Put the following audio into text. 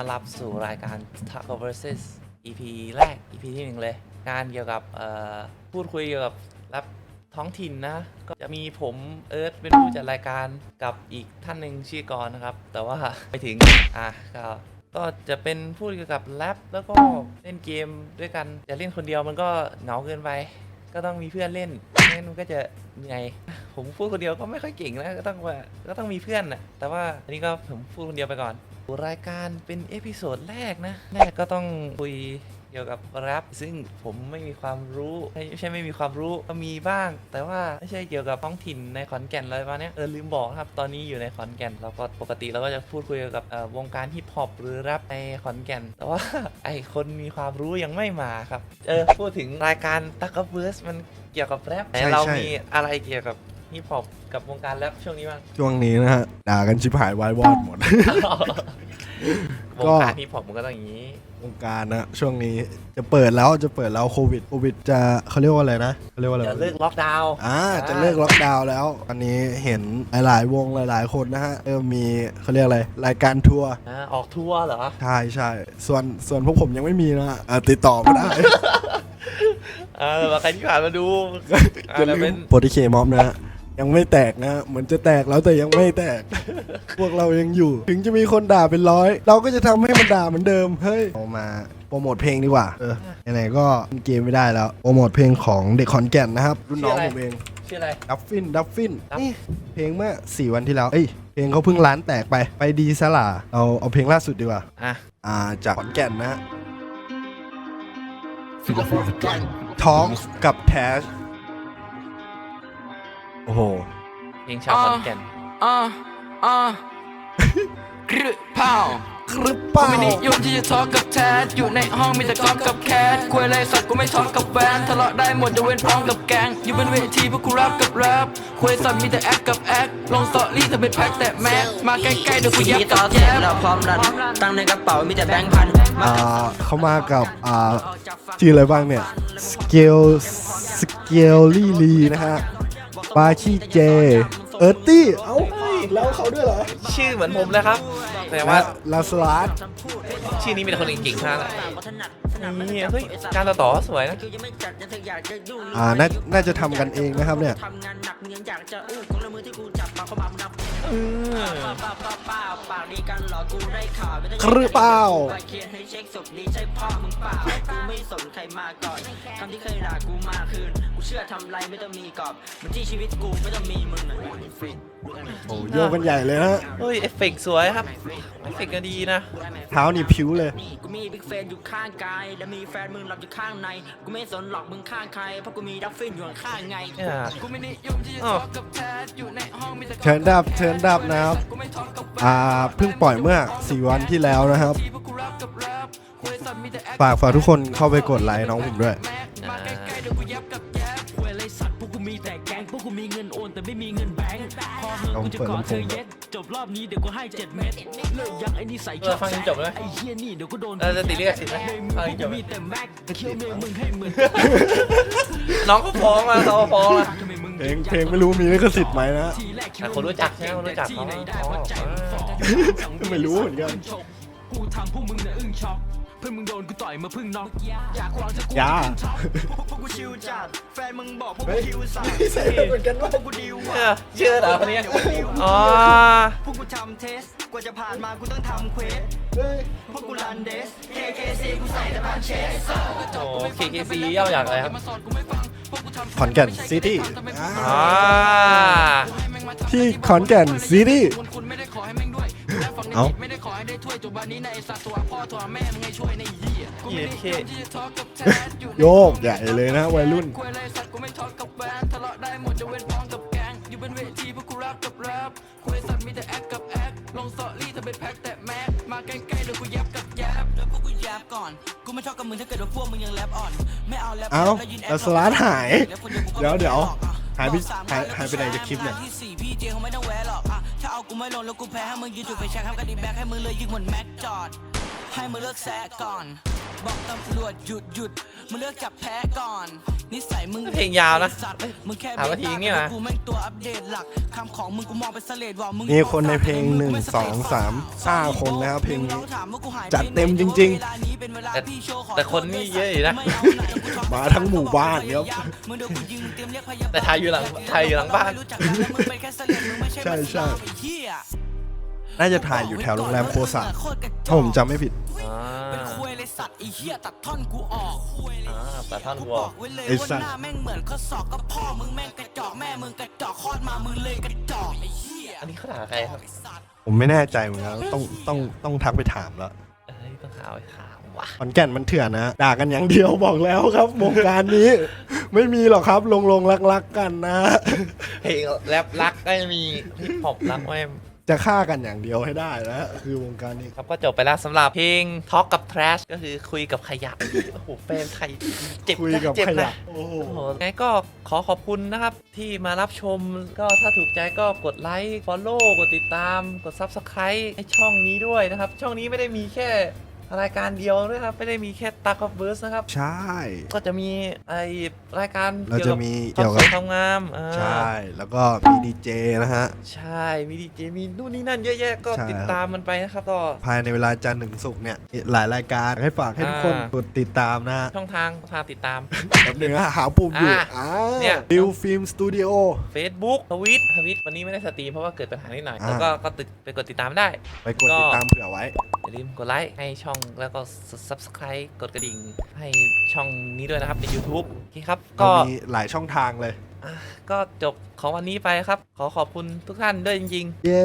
ต้อนรับสู่รายการ Talk vs EP แรก EP ที่หนึ่งเลยการเกี่ยวกับพูดคุยเกี่ยวกับรับท้องถิ่นนะ ก็จะมีผมเอิร์ธเป็นผู้จัดรายการกับอีกท่านหนึ่งชื่อกรนะครับ แต่ว่าไปถึงอะก็ก็จะเป็นพูดเกี่ยวกับแรปแล้วก็เล่นเกมด้วยกัน จะเล่นคนเดียวมันก็เหงาเกินไป ก็ต้องมีเพื่อนเล่นไม่งั้นมันก็จะเหนื่อยผมพูดคนเดียวก็ไม่ค่อยเก่งนะก็ต้องว่าก็ต้องมีเพื่อนนะแต่ว่าอันนี้ก็ผมพูดคนเดียวไปก่อนรายการเป็นเอพิโซดแรกนะแรกก็ต้องคุย เกี่ยวกับแรปซึ่งผมไม่มีความรู้ไม่ไม่ใช่ไม่มีความรู้ก็มีบ้าง แต่ว่าไม่ใช่เกี่ยวกับท้องถิ่นในขอนแก่นอะไรประมาณเนี้ยเออลืมบอกนะครับตอนนี้อยู่ในขอนแก่นเราก็ปกติเราก็จะพูดคุยเกี่ยวกับเอ่อวงการฮิปฮอปหรือแรปในขอนแก่น แต่ว่าไอคนมีความรู้ยังไม่มาครับเออพูดถึงรายการตักกเวิร์สมันเกี่ยวกับแรปใช่แต่เราใช่มีอะไรเกี่ยวกับฮิปฮอปกับวงการแรปช่วงนี้บ้างช่วงนี้นะฮะด่ากันชิบหายวายวอดหมด วงการฮิปฮอปมันก็ต้องอย่างนี้ วงการนะช่วงนี้จะเปิดแล้วจะเปิดแล้วโควิดโควิดจะเขาเรียกว่าอะไรนะเขาเรียกว่าอะไรจะเลิกล็อกดาวน์ อ่าจะเลิกล็อกดาวน์แล้วอันนี้เห็นหลายๆ วงหลาย ๆ คนนะฮะเริ่มมีเขาเรียกอะไรรายการทัวร์อ่าออกทัวร์เหรอ ใช่ใช่ส่วนส่วนพวกผมยังไม่มีนะฮะเอ่อติดต่อมาได้ เออใครที่ผ่านมาดูอ่าจะแล้วลืเป็มน โปรติเคมอมนะฮะ ยังไม่แตกนะฮะเหมือนจะแตกแล้วแต่ยังไม่แตก พวกเรายังอยู่ ถึงจะมีคนด่าเป็นร้อย เราก็จะทำให้มันด่าเหมือนเดิมเฮ้ยเอามาโปรโมทเพลงดีกว่าเออไหนๆก็เล่นเกมไม่ได้แล้วโปรโมทเพลงของเด็กขอนแก่นนะครับรุ่นน้องผมเอง ชื่ออะไร ดัฟฟิน ดัฟฟินดัฟนี่เพลงเมื่อ 4 วันที่แล้ว เอ้ย เพลงเขาเพิ่งร้านแตกไป ไปดีซะล่ะเอาเอาเพลงล่าสุดดีกว่า อะ อ่า จากขอนแก่นนะฮะท้องกับแทช โอ้โห เพลงชาวขอนแก่นอ่าอ่ากรึเผาครึเปล่า ไม่นิยมที่จะทอล์กกับแทดอยู่ในห้องมีแต่กอล์ฟกับแคทคุยอะไรสัตว์กูไม่ทอล์กกับแฟนทะเลาะได้หมดจะเว้นพร้อมกับแกง อยู่บนเวทีพวกกูรับกับแรปคุยสัตว์มีแต่แอคกับแอคลงสตอรี่ทำเป็นแพ็คแต่แม็กมาใกล้ๆเดี๋ยวกูสีเย็บต่กัอบเสแย็ร็จบแล้วพร้อมรัน ตั้งในกระเป๋ามีแต่แบงค์พันอ่าเขามากับอ่าชื่ออะไรบ้างเนี่ยสเกลสเกลลี่ลีนะฮะ ปาชีเจ เอิร์ตี้ เอ้าแล้วเขาด้วยเหรอ ชื่อเหมือนผมเลยครับ แต่ว่าลาสลาดชื่อนี้มีแต่คนเก่งๆทั้งนั้นแหละนี่เฮ้ยการต่อต่อสวยนะอ่าน่าน่าจะทำกันเองนะครับเนี่ยทำงานหนักมึงยังอยากจะอู้ของละมือที่กูจับมาเข้ามามึงนับอืมป้าป้าป้าปากดีกันหรอกูได้ข่าวไม่ต้องครึเปล่าเขียนให้เช็คศพนี้ใช่พ่อมึงเปล่ากูไม่สนใครมาก่อนคำที่เคยด่ากูมาคืนกูเชื่อทำไรไม่ต้องมีกรอบมันที่ชีวิตกูไม่ต้องมีมึงอะโอ้โยกกันใหญ่เลยนะฮะเฮ้ยเอฟเฟกต์สวยครับเอฟเฟกต์ก็ดีนะ เท้านี่ผิวเลยนี่กูมีบิ๊กเฟนอยู่ข้างกาย และมีแฟนมึงหลับอยู่ข้างใน กูไม่สนหรอกมึงข้างใคร เพราะกูมีดัฟฟินอยู่ข้างๆไงเนี่ยกูไม่นิยมที่จะทอล์กกับแทดอยู่ในห้องมีแต่เชิญดับเชิญดับนะครับ กูไม่ทอล์กกับแฟนอ่าเพิ่งปล่อยเมื่อ 4 วันที่แล้วนะครับ ที่พวกกูรับกับแรปคุยสัตว์มีแต่แอคฝากฝากทุกคนเข้าไปกดไลค์น้องผมด้วยมาใกล้ๆเดี๋ยวกูเย็บกับแย็บคุยอะไรสัตว์พวกกูมีแต่แกงพวกกูมีเงินโอนแต่ไม่มีเงินแบงค์พอเหอะกูจะขอเธอเย็ดจบรอบนี้เดี๋ยวกูให้เจ็ดเม็ดเลิกยังไอ้นี่ใส่เออฟังจนจบเลยไหมไอ้เฮียนี่เดี๋ยวกูโดนเออจะติดลิขสิทธิ์ไหมในมืฟังอจนจกูบไหมมีแต่แม็กเคี้ยวเมย์มึงให้เหมือนน้องก็ฟ้องมาเขาก็ฟ้องละทำไมมึงเพลงเพลงไม่รู้มีลิขสิทธิ์ไหมนะทีแรกแต่คนรู้จักใช่ไหมคนรู้จักเขาที่ไหนได้อ๋อเพราะใจมึงฟองไม่รู้เหมือนกันกูทำพวกมึงเนี่ยอึ้งช็อก เพื่อนมึงโดนกูต่อยมาพึ่งน็อกอยากวางจะกูยาพวกกูชิวจัดแฟนมึงบอกพวกกูชิวสัตว์ใส่เหมือนกันว่าพวกกูดิวเชื่อเชื่อเหรอคนเนี้ยอ๋อพวกกูทำเทสกว่าจะผ่านมากูต้องทำเควสพวกกูรันเดส KKC กูใส่แต่บ้านเชสโอ้ KKC ย่อมาจากอะไรครับขอนแก่นซิตี้อ่าที่ขอนแก่นซิตี้คุณไม่ได้ขอให้แม่งด้วยและฝั่งในเอ้าจิตไม่ได้ขอ ให้ได้ถ้วยจบวันนี้ในไอ้สัตว์ตัวพ่อตัวแม่มึงให้ช่วยในเหี้ยกูไม่ได้เหี้เหี้ยยที่จะทอล์กกับแทนอยู่ในโยกใหญ่เลยนะวัยรุ่นคุยอะไรสัตว์กูไม่ทอดกับแฟนทะเลาะได้หมดจะเว้นพ้องกับแกงอยู่บนเวทีพวกกูรับกับแรปคุยสัตว์มีแต่แอคกับแอคลงสตอรี่ทำเป็นแพ็คแต่แม็กมาใกล้ๆเดี๋ยวกูยับกับยับเดี๋ยวพวกกูแยบก่อนกูไม่ชอบกับมึงถ้าเกิดว่าพวกมึงยังแรปอ่อนไม่เอาแรปเอ้าแล้วยืนแอแล้วปสลัดหายแล้วคนกูก็เดี๋ยวเดี๋ยวไม่บอกอะหายไปบอกสมหายแล้วหายไปไหนจากคลิปเนี่ยที่สี่พี่เจคงไม่ต้องแวะหรอกอะถ้าเอา กูไม่ลงแล้วกูแพ้ให้มึงยืนจุดไฟแช็คให้กันดีแบ็คให้มึงเลยยิงเหมือนแม็กจอด ให้มึงเลิกแซะก่อน บอกตำรวจหยุดหยุดมึงเลือกจับแพ้ก่อน นิสัยมึงเพลงยาวนะสัตว์มึงแค่ถามว่าทีนี่นะกูแม่งตัวอัปเดตหลักคำของมึงกูมองเป็นเสลดว่ามึงมีคนในเพลงหนึ่งสองสามห้าคนนะครับเพลงนี้ถามว่ากูหายไปจัดเต็มไหนจริงๆเวลานี้เป็นเวลาแต่พี่โชว์ขอแต่คนนี่เยอะอยู่นะไม่เอาไหนกูชอบมาทั้งหมู่บ้านครับมึงเดี๋ยวกูยิงเตรียมเรียกพยาบาลแต่ถ่ายอยู่หลังถ่ายอยู่หลังบ้านไม่รู้จักกันแล้วมึงเป็นแค่เสลดมึงไม่ใช่ใช่ น่าจะถ่ายอยู่แถวโรงแรมโคสะถ้าผมจำไม่ผิดอ่าเป็นคุยเลยสัตว์ไอ้เหี้ยตัดท่อนกูออกคุยเลยอ่าแต่ท่อนกูกูบอออกกไว้เลยไอ้ว่าสัตว์ หน้าแม่งเหมือนข้อศอกก็พ่อมึงแม่งกระจอกแม่มึงกระจอกคลอดมามึงเลยกระจอกไอ้เหี้ยอันนี้เขาด่าใครครับผมไม่แน่ใจเหมือนกันต้องต้องต้องทักไปถามแล้วเอ้ยต้องหาไว้ถามว่ะขอนแก่นมันเถื่อนนะ ด่ากันอย่างเดียวบอกแล้วครับ วงการนี้ ไม่มีหรอกครับลงลงรักรักๆกันนะ เพลงแรปรักก็จะมีฮิปฮอปรักไว้ จะฆ่ากันอย่างเดียวให้ได้นะคือวงการนี้ ครับก็จบไปแล้วสำหรับเพลง Talk กับ Trash ก็คือคุยกับขยะ โอ้โหแฟนไทยเจ็บคุยนะกับเจ็บขนะยะโอ้โห โอ้โหไงก็ขอขอบคุณนะครับ ที่มารับชมก็ถ้าถูกใจก็กดไลค์ Follow กดติดตาม กด Subscribe ให้ช่องนี้ด้วยนะครับ ช่องนี้ไม่ได้มีแค่ รายการเดียวนะครับ ไม่ได้มีแค่ตักกับเบิร์สนะครับ ใช่ ก็จะมีไอรายการเราจะมีเกี่เกี่ยยววกักับบความงามอ่าใช่ แล้วก็มีดีเจนะฮะ ใช่ มีดีเจ มีนู่นนี่นั่นเยอะแยะก็ใช่ติดตามมันไปนะครับก็ภายในเวลาจันทร์ถึงศุกร์เนี่ย หลายรายการให้ฝากให้ทุกคนอ่ากดติดตามนะฮะช่องทางทางติดตามแบบหนึ่งนะหาปุ่มอยู่อ่าอ่าเนี่ยบิวฟิล์มสตูดิโอ Facebook ทวิตทวิตวันนี้ไม่ได้สตรีมเพราะว่าเกิดปัญหานิดหน่อยอ่าแล้วก็ก็ติดไปกดติดตามได้ ไปกดติดตามเผื่อไว้อย่าลืมกดไลค์ให้ช่องแล้วก็ subscribe กดกระดิ่งให้ช่องนี้ด้วยนะครับใน YouTube โอเคครับ ก็ก็มีหลายช่องทางเลย อะก็จบของวันนี้ไปครับ ขอขอบคุณทุกท่านด้วยจริงเย้